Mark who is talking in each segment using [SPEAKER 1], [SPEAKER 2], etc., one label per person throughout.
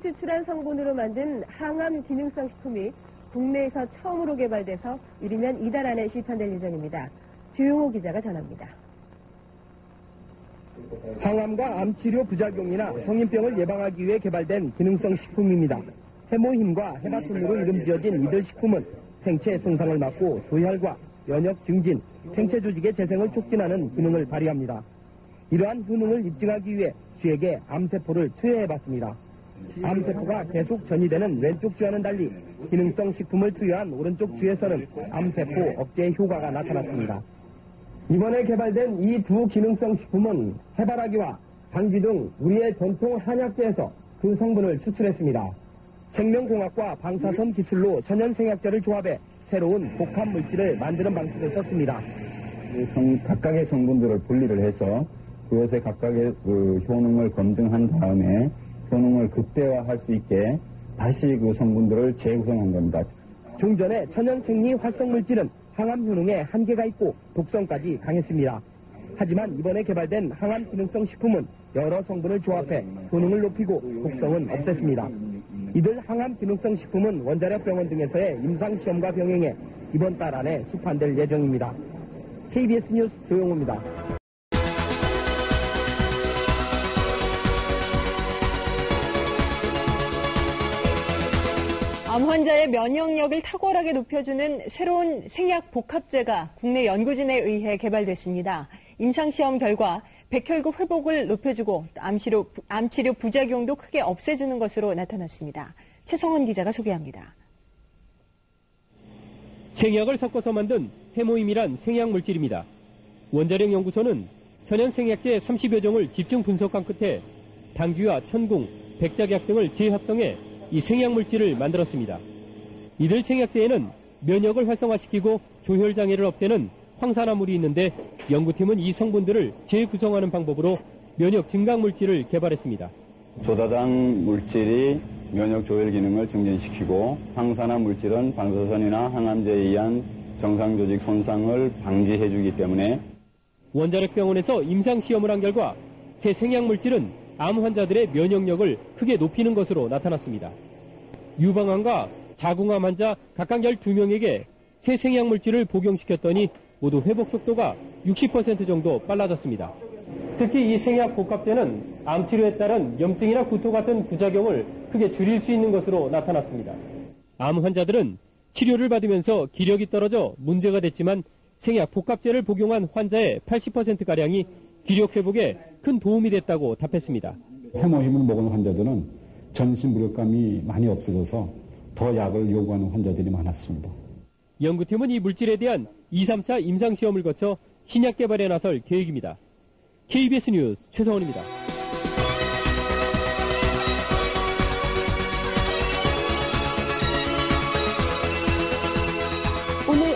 [SPEAKER 1] 암치료를 추출한 성분으로 만든 항암 기능성 식품이 국내에서 처음으로 개발돼서 이르면 이달 안에 시판될 예정입니다. 주용호 기자가 전합니다.
[SPEAKER 2] 항암과 암 치료 부작용이나 성인병을 예방하기 위해 개발된 기능성 식품입니다. 해모힘과 해바순으로 이름 지어진 이들 식품은 생체 손상을 막고 조혈과 면역 증진, 생체 조직의 재생을 촉진하는 기능을 발휘합니다. 이러한 효능을 입증하기 위해 쥐에게 암세포를 투여해봤습니다. 암세포가 계속 전이되는 왼쪽 쥐와는 달리 기능성 식품을 투여한 오른쪽 쥐에서는 암세포 억제 효과가 나타났습니다. 이번에 개발된 이 두 기능성 식품은 해바라기와 당귀 등 우리의 전통 한약재에서 그 성분을 추출했습니다. 생명공학과 방사선 기술로 천연생약제를 조합해 새로운 복합 물질을 만드는 방식을 썼습니다.
[SPEAKER 3] 성, 각각의 성분들을 분리를 해서 그것의 각각의 그 효능을 검증한 다음에 효능을 극대화할 수 있게 다시 그 성분들을 재구성한 겁니다.
[SPEAKER 2] 종전의 천연생리 활성물질은 항암 효능에 한계가 있고 독성까지 강했습니다. 하지만 이번에 개발된 항암 기능성 식품은 여러 성분을 조합해 효능을 높이고 독성은 없앴습니다. 이들 항암 기능성 식품은 원자력 병원 등에서의 임상 시험과 병행해 이번 달 안에 수판될 예정입니다. KBS 뉴스 조용호입니다.
[SPEAKER 4] 암 환자의 면역력을 탁월하게 높여주는 새로운 생약 복합제가 국내 연구진에 의해 개발됐습니다. 임상시험 결과 백혈구 회복을 높여주고 암치료, 암치료 부작용도 크게 없애주는 것으로 나타났습니다. 최성원 기자가 소개합니다.
[SPEAKER 5] 생약을 섞어서 만든 해모임이란 생약 물질입니다. 원자력 연구소는 천연 생약제 30여 종을 집중 분석한 끝에 당귀와 천궁, 백작약 등을 재합성해 이 생약 물질을 만들었습니다. 이들 생약제에는 면역을 활성화시키고 조혈 장애를 없애는 황산화물이 있는데 연구팀은 이 성분들을 재구성하는 방법으로 면역 증강 물질을 개발했습니다.
[SPEAKER 3] 조다당 물질이 면역 조혈 기능을 증진시키고 항산화 물질은 방사선이나 항암제에 의한 정상 조직 손상을 방지해주기 때문에
[SPEAKER 5] 원자력 병원에서 임상 시험을 한 결과 새 생약 물질은 암 환자들의 면역력을 크게 높이는 것으로 나타났습니다. 유방암과 자궁암 환자 각각 12명에게 새 생약 물질을 복용시켰더니 모두 회복 속도가 60% 정도 빨라졌습니다. 특히 이 생약 복합제는 암 치료에 따른 염증이나 구토 같은 부작용을 크게 줄일 수 있는 것으로 나타났습니다. 암 환자들은 치료를 받으면서 기력이 떨어져 문제가 됐지만 생약 복합제를 복용한 환자의 80%가량이 기력 회복에 큰 도움이 됐다고 답했습니다.
[SPEAKER 6] 해모힘을 먹은 환자들은 전신 무력감이 많이 없어져서 더 약을 요구하는 환자들이 많았습니다.
[SPEAKER 5] 연구팀은 이 물질에 대한 2, 3차 임상시험을 거쳐 신약 개발에 나설 계획입니다. KBS 뉴스 최성원입니다.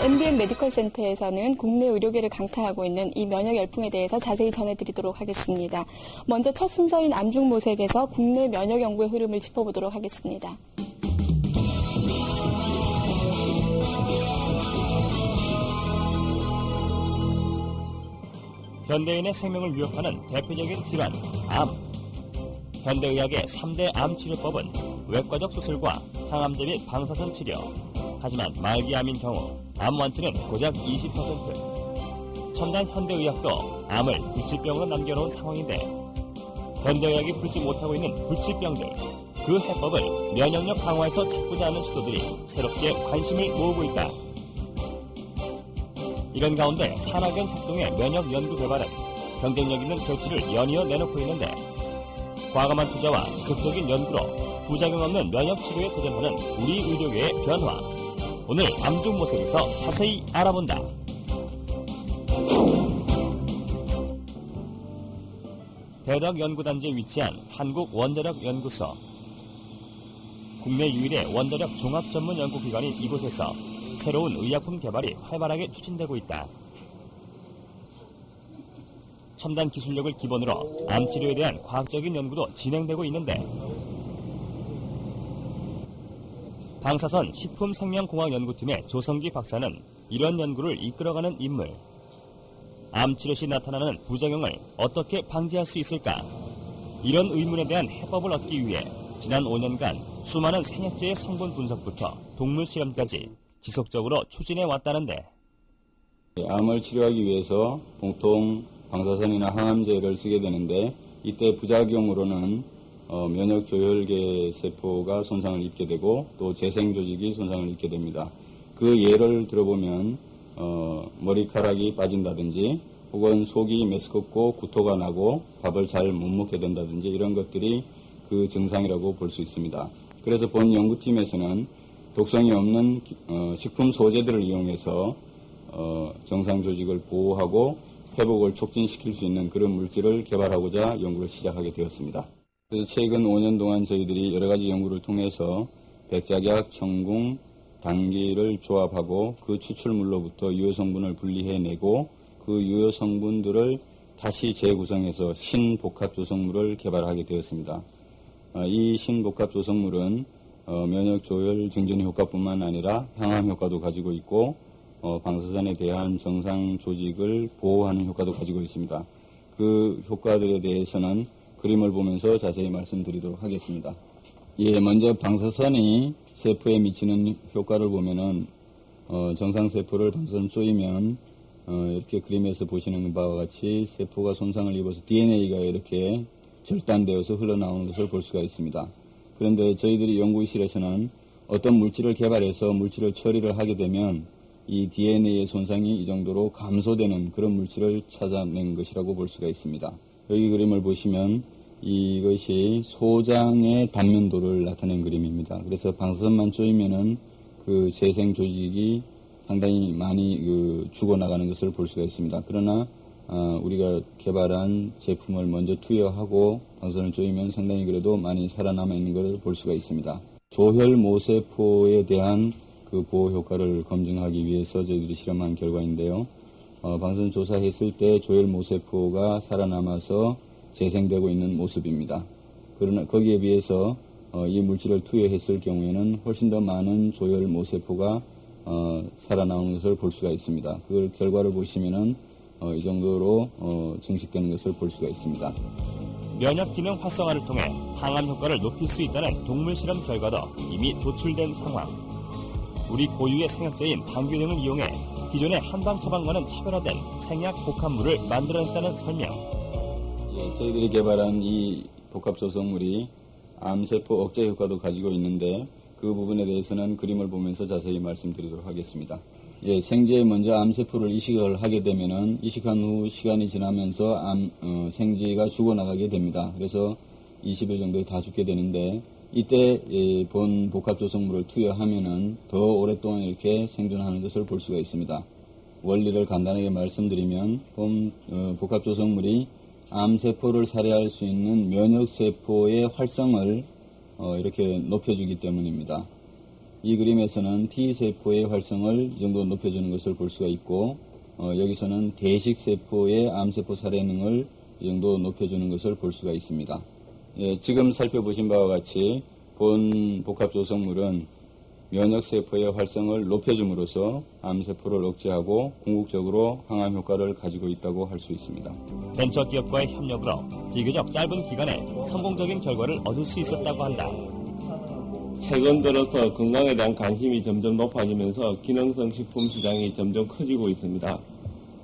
[SPEAKER 7] MBN 메디컬 센터에서는 국내 의료계를 강타하고 있는 이 면역 열풍에 대해서 자세히 전해드리도록 하겠습니다. 먼저 첫 순서인 암중 모색에서 국내 면역 연구의 흐름을 짚어보도록 하겠습니다.
[SPEAKER 8] 현대인의 생명을 위협하는 대표적인 질환, 암. 현대의학의 3대 암 치료법은 외과적 수술과 항암제 및 방사선 치료. 하지만 말기암인 경우 암 완치는 고작 20%. 첨단 현대의학도 암을 불치병으로 남겨놓은 상황인데 현대의학이 풀지 못하고 있는 불치병들 그 해법을 면역력 강화에서 찾고자 하는 시도들이 새롭게 관심을 모으고 있다. 이런 가운데 산학연 협동의 면역 연구 개발은 경쟁력 있는 결실을 연이어 내놓고 있는데 과감한 투자와 지속적인 연구로 부작용 없는 면역 치료에 도전하는 우리 의료계의 변화. 오늘 암중 모색에서 자세히 알아본다. 대덕 연구단지에 위치한 한국 원자력 연구소. 국내 유일의 원자력 종합 전문 연구 기관인 이곳에서 새로운 의약품 개발이 활발하게 추진되고 있다. 첨단 기술력을 기본으로 암 치료에 대한 과학적인 연구도 진행되고 있는데 방사선 식품생명공학연구팀의 조성기 박사는 이런 연구를 이끌어가는 인물. 암 치료 시 나타나는 부작용을 어떻게 방지할 수 있을까? 이런 의문에 대한 해법을 얻기 위해 지난 5년간 수많은 생약제의 성분 분석부터 동물 실험까지 지속적으로 추진해 왔다는데
[SPEAKER 3] 암을 치료하기 위해서 보통 방사선이나 항암제를 쓰게 되는데 이때 부작용으로는 어, 면역 조혈계 세포가 손상을 입게 되고 또 재생 조직이 손상을 입게 됩니다. 그 예를 들어보면 어, 머리카락이 빠진다든지 혹은 속이 메스껍고 구토가 나고 밥을 잘 못 먹게 된다든지 이런 것들이 그 증상이라고 볼 수 있습니다. 그래서 본 연구팀에서는 독성이 없는 기- 어, 식품 소재들을 이용해서 어, 정상 조직을 보호하고 회복을 촉진시킬 수 있는 그런 물질을 개발하고자 연구를 시작하게 되었습니다. 그래서 최근 5년 동안 저희들이 여러 가지 연구를 통해서 백작약, 청궁, 당기를 조합하고 그 추출물로부터 유효 성분을 분리해내고 그 유효 성분들을 다시 재구성해서 신복합 조성물을 개발하게 되었습니다. 어, 이 신복합 조성물은 어, 면역 조혈 증진 효과뿐만 아니라 항암 효과도 가지고 있고 어, 방사선에 대한 정상 조직을 보호하는 효과도 가지고 있습니다. 그 효과들에 대해서는 그림을 보면서 자세히 말씀드리도록 하겠습니다. 예, 먼저 방사선이 세포에 미치는 효과를 보면은 어, 정상 세포를 방사선 쏘이면 어, 이렇게 그림에서 보시는 바와 같이 세포가 손상을 입어서 DNA가 이렇게 절단되어서 흘러나오는 것을 볼 수가 있습니다. 그런데 저희들이 연구실에서는 어떤 물질을 개발해서 물질을 처리를 하게 되면 이 DNA의 손상이 이 정도로 감소되는 그런 물질을 찾아낸 것이라고 볼 수가 있습니다. 여기 그림을 보시면 이것이 소장의 단면도를 나타낸 그림입니다. 그래서 방사선만 쪼이면은 그 재생 조직이 상당히 많이 그 죽어나가는 것을 볼 수가 있습니다. 그러나 어, 우리가 개발한 제품을 먼저 투여하고 방사선을 쪼이면 상당히 그래도 많이 살아남아 있는 것을 볼 수가 있습니다. 조혈 모세포에 대한 그 보호 효과를 검증하기 위해서 저희들이 실험한 결과인데요. 어, 방사선 조사했을 때 조혈 모세포가 살아남아서 재생되고 있는 모습입니다. 그러나 거기에 비해서 어, 이 물질을 투여했을 경우에는 훨씬 더 많은 조혈 모세포가 어, 살아나오는 것을 볼 수가 있습니다. 그 결과를 보시면은 어, 이 정도로 어, 증식되는 것을 볼 수가 있습니다.
[SPEAKER 8] 면역 기능 활성화를 통해 항암 효과를 높일 수 있다는 동물 실험 결과도 이미 도출된 상황. 우리 고유의 생약제인 당귀 등을 이용해 기존의 한방 처방과는 차별화된 생약 복합물을 만들어냈다는 설명.
[SPEAKER 3] 예, 저희들이 개발한 이 복합 조성물이 암세포 억제 효과도 가지고 있는데 그 부분에 대해서는 그림을 보면서 자세히 말씀드리도록 하겠습니다. 예, 생지에 먼저 암세포를 이식을 하게 되면은 이식한 후 시간이 지나면서 암, 어, 생지가 죽어나가게 됩니다. 그래서 20일 정도에 다 죽게 되는데 이때 예, 본 복합 조성물을 투여하면은 더 오랫동안 이렇게 생존하는 것을 볼 수가 있습니다. 원리를 간단하게 말씀드리면 본 어, 복합 조성물이 암세포를 살해할 수 있는 면역세포의 활성을 어, 이렇게 높여주기 때문입니다. 이 그림에서는 T세포의 활성을 이 정도 높여주는 것을 볼 수가 있고 어, 여기서는 대식세포의 암세포 살해능을 이 정도 높여주는 것을 볼 수가 있습니다. 예, 지금 살펴보신 바와 같이 본 복합 조성물은 면역세포의 활성을 높여줌으로써 암세포를 억제하고 궁극적으로 항암 효과를 가지고 있다고 할 수 있습니다.
[SPEAKER 8] 벤처 기업과의 협력으로 비교적 짧은 기간에 성공적인 결과를 얻을 수 있었다고 한다.
[SPEAKER 9] 최근 들어서 건강에 대한 관심이 점점 높아지면서 기능성 식품 시장이 점점 커지고 있습니다.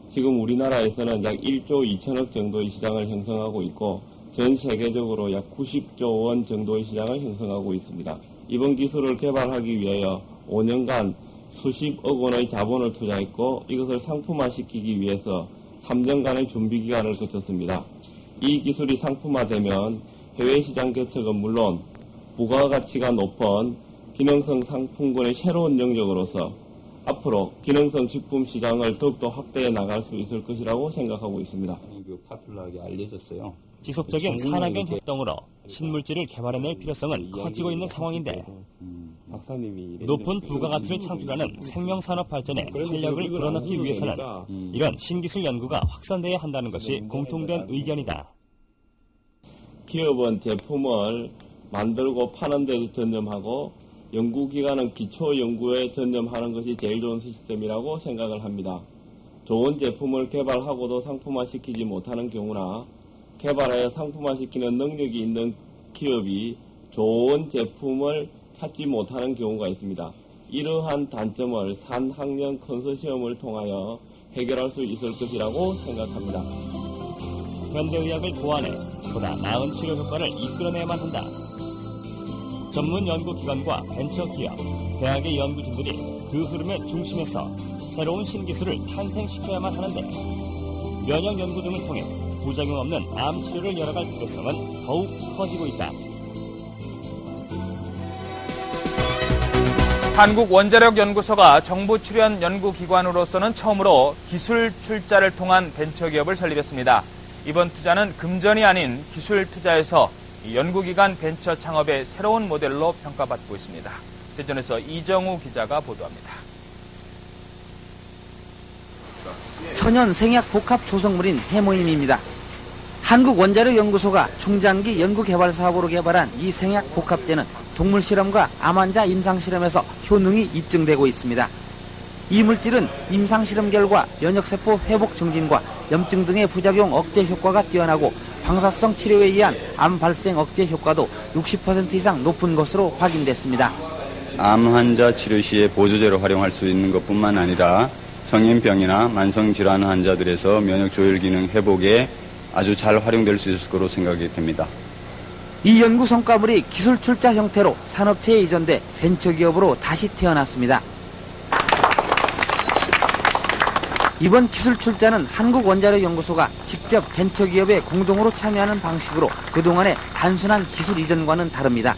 [SPEAKER 9] 지금 우리나라에서는 약 1조 2천억 정도의 시장을 형성하고 있고 전 세계적으로 약 90조 원 정도의 시장을 형성하고 있습니다. 이번 기술을 개발하기 위하여 5년간 수십억 원의 자본을 투자했고 이것을 상품화시키기 위해서 3년간의 준비 기간을 거쳤습니다. 이 기술이 상품화되면 해외 시장 개척은 물론 부가가치가 높은 기능성 상품군의 새로운 영역으로서 앞으로 기능성 식품 시장을 더욱더 확대해 나갈 수 있을 것이라고 생각하고 있습니다.
[SPEAKER 3] 그 파퓰러하게 알려졌어요.
[SPEAKER 8] 지속적인 산학연 활동으로 신물질을 개발해낼 필요성은 커지고 있는 상황인데 높은 부가가치를 창출하는 생명산업 발전에 활력을 불어넣기 위해서는 이런 신기술 연구가 확산돼야 한다는 것이 공통된 의견이다.
[SPEAKER 9] 기업은 제품을 만들고 파는 데 전념하고 연구기관은 기초 연구에 전념하는 것이 제일 좋은 시스템이라고 생각을 합니다. 좋은 제품을 개발하고도 상품화시키지 못하는 경우나 개발하여 상품화시키는 능력이 있는 기업이 좋은 제품을 찾지 못하는 경우가 있습니다. 이러한 단점을 산학년 컨소시엄을 통하여 해결할 수 있을 것이라고 생각합니다.
[SPEAKER 8] 현대의학을 보완해 보다 나은 치료 효과를 이끌어내야만 한다. 전문 연구기관과 벤처기업, 대학의 연구진들이 그 흐름의 중심에서 새로운 신기술을 탄생시켜야만 하는데 면역 연구 등을 통해 부작용 없는 암 치료를 열어갈 필요성은 더욱 커지고 있다.
[SPEAKER 10] 한국원자력연구소가 정부 출연 연구기관으로서는 처음으로 기술 출자를 통한 벤처기업을 설립했습니다. 이번 투자는 금전이 아닌 기술 투자에서 연구기관 벤처 창업의 새로운 모델로 평가받고 있습니다. 대전에서 이정우 기자가 보도합니다.
[SPEAKER 11] 천연 생약 복합 조성물인 해모임입니다. 한국원자력연구소가 중장기 연구개발 사업으로 개발한 이 생약 복합제는 동물 실험과 암 환자 임상 실험에서 효능이 입증되고 있습니다. 이 물질은 임상 실험 결과 면역세포 회복 증진과 염증 등의 부작용 억제 효과가 뛰어나고 방사성 치료에 의한 암 발생 억제 효과도 60% 이상 높은 것으로 확인됐습니다.
[SPEAKER 3] 암 환자 치료 시에 보조제로 활용할 수 있는 것뿐만 아니라 성인병이나 만성질환 환자들에서 면역 조율 기능 회복에 아주 잘 활용될 수 있을 거로 생각이 됩니다.
[SPEAKER 11] 이 연구 성과물이 기술 출자 형태로 산업체에 이전돼 벤처기업으로 다시 태어났습니다. 이번 기술 출자는 한국원자력연구소가 직접 벤처기업에 공동으로 참여하는 방식으로 그동안의 단순한 기술 이전과는 다릅니다.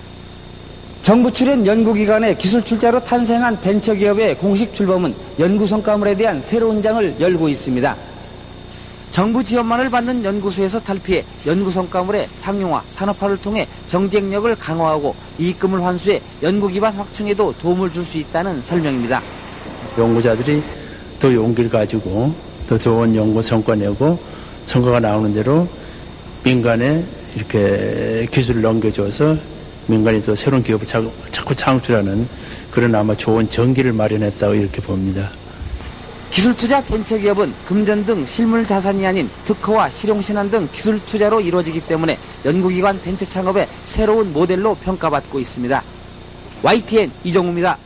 [SPEAKER 11] 정부 출연 연구기관의 기술 출자로 탄생한 벤처기업의 공식 출범은 연구 성과물에 대한 새로운 장을 열고 있습니다. 정부 지원만을 받는 연구소에서 탈피해 연구 성과물의 상용화, 산업화를 통해 경쟁력을 강화하고 이익금을 환수해 연구 기반 확충에도 도움을 줄 수 있다는 설명입니다.
[SPEAKER 12] 연구자들이 더 용기를 가지고 더 좋은 연구 성과 내고 성과가 나오는 대로 민간에 이렇게 기술을 넘겨줘서 민간이 또 새로운 기업을 자꾸, 창출하는 그런 아마 좋은 전기를 마련했다고 이렇게 봅니다.
[SPEAKER 11] 기술 투자 벤처기업은 금전 등 실물 자산이 아닌 특허와 실용신안 등 기술 투자로 이루어지기 때문에 연구기관 벤처 창업의 새로운 모델로 평가받고 있습니다. YTN 이정우입니다.